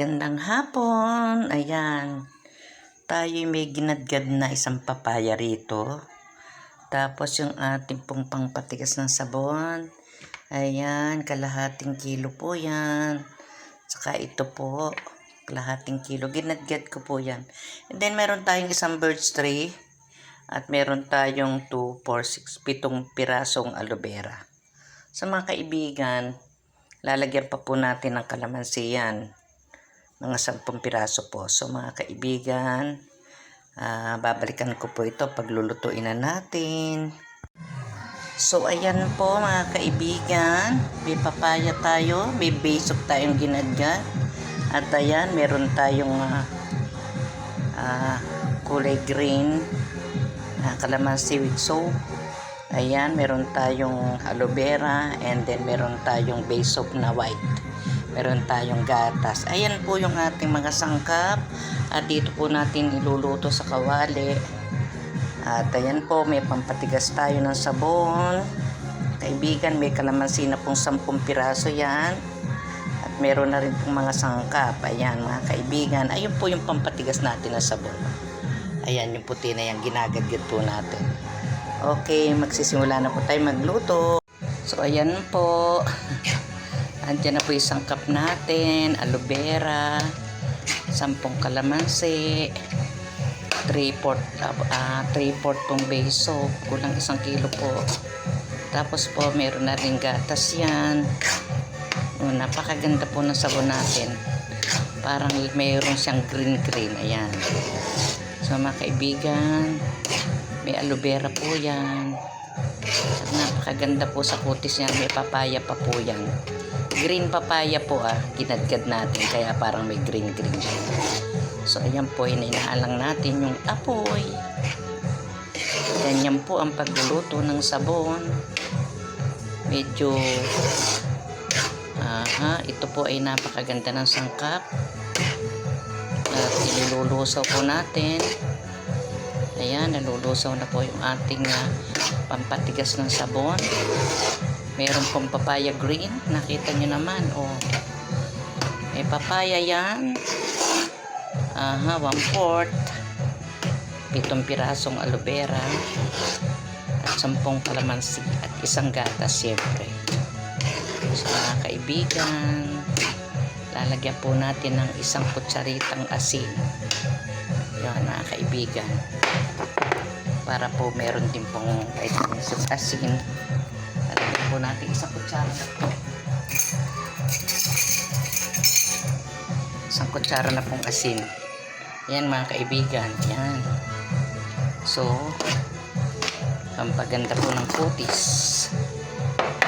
Gandang hapon. Ayan. Tayo may ginadgad na isang papaya rito. Tapos yung ating pong pangpatigas ng sabon. Ayan, kalahating kilo po yan. Saka ito po, kalahating kilo. Ginadgad ko po yan. And then meron tayong isang birch tree. At meron tayong 2, 4, 6, pitong pirasong aloe vera. Sa mga kaibigan, lalagyan pa po natin ng kalamansi yan. Mga 10 piraso po. So mga kaibigan, ah, babalikan ko po ito paglulutuin na natin. So ayan po mga kaibigan, may papaya tayo, may basok tayong ginadgad. At ayan, meron tayong ah, ah, kulay green na kalamansi with soap. Ayan, meron tayong aloe vera and then meron tayong base soap na white. Meron tayong gatas. Ayan po yung ating mga sangkap. At dito po natin iluluto sa kawali. At ayan po, may pampatigas tayo ng sabon. Kaibigan, may kalamansi na pong 10 piraso yan. At meron na rin pong mga sangkap. Ayan, mga kaibigan. Ayun po yung pampatigas natin na sabon. Ayan, yung puti na yan, ginagadgad po natin. Okay, magsisimula na po tayo magluto. So, ayan po. Andiyan na po yung sangkap natin, aloe vera, sampung kalamansi, 3 port, uh, 3 port pong base soap, kulang isang kilo po. Tapos po, meron na rin gatas yan. Oh, napakaganda po ng sabon natin. Parang mayroon siyang green-green. Ayan. So mga kaibigan, may aloe vera po yan. At napakaganda po sa kutis niya. May papaya pa po yan. Green papaya po ah. Ginadgad natin. Kaya parang may green-green siya. So ayan po, inaalang natin yung apoy. Ganyan po ang pagluluto ng sabon. Medyo Aha, ito po ay napakaganda ng sangkap. At ilulusaw po natin. Ayan, nalulusaw na po yung ating ah, pampatigas ng sabon. Meron pong papaya green. Nakita nyo naman. Oh. May papaya yan. Aha, one fourth. Pitong pirasong aloe vera. At sampung kalamansi. At isang gatas, siyempre. So, mga kaibigan, lalagyan po natin ng isang kutsaritang asin. Yan, mga kaibigan. Para po meron din pong at asin. Po natin isang kutsara na po. Isang kutsara na pong asin. Yan, mga kaibigan. Yan. So, pampaganda po ng kutis.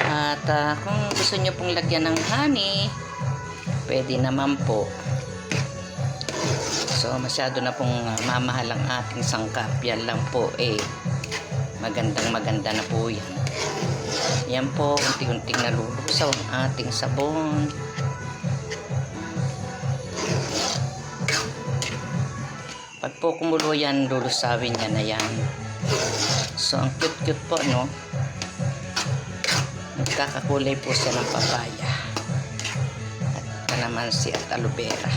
At ah, kung gusto nyo pong lagyan ng honey, pwede naman po. So, masyado na pong ah, mamahal ang ating sangkap. Yan lang po eh. Magandang maganda na po yan. Yan po, unti-unting nalulusaw ang ating sabon. Pag po kumulo yan, lulusawin yan na yan. So, ang cute-cute po, no? Nagkakakulay po siya ng papaya. At kalamansi at aloe vera.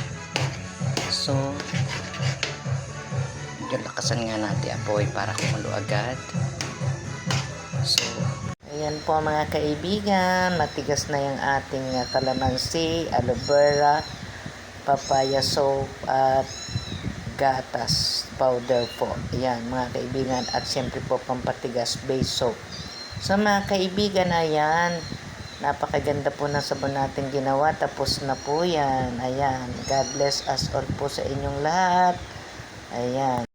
So, medyo lakasan nga natin apoy para kumulo agad. So, ayan po mga kaibigan. Matigas na yung ating uh, kalamansi, aloe vera, papaya soap, at gatas powder po. Ayan mga kaibigan. At siyempre po pampatigas base soap. So mga kaibigan, ayan. Napakaganda po ng sabon natin ginawa. Tapos na po yan. Ayan. God bless us all po sa inyong lahat. Ayan.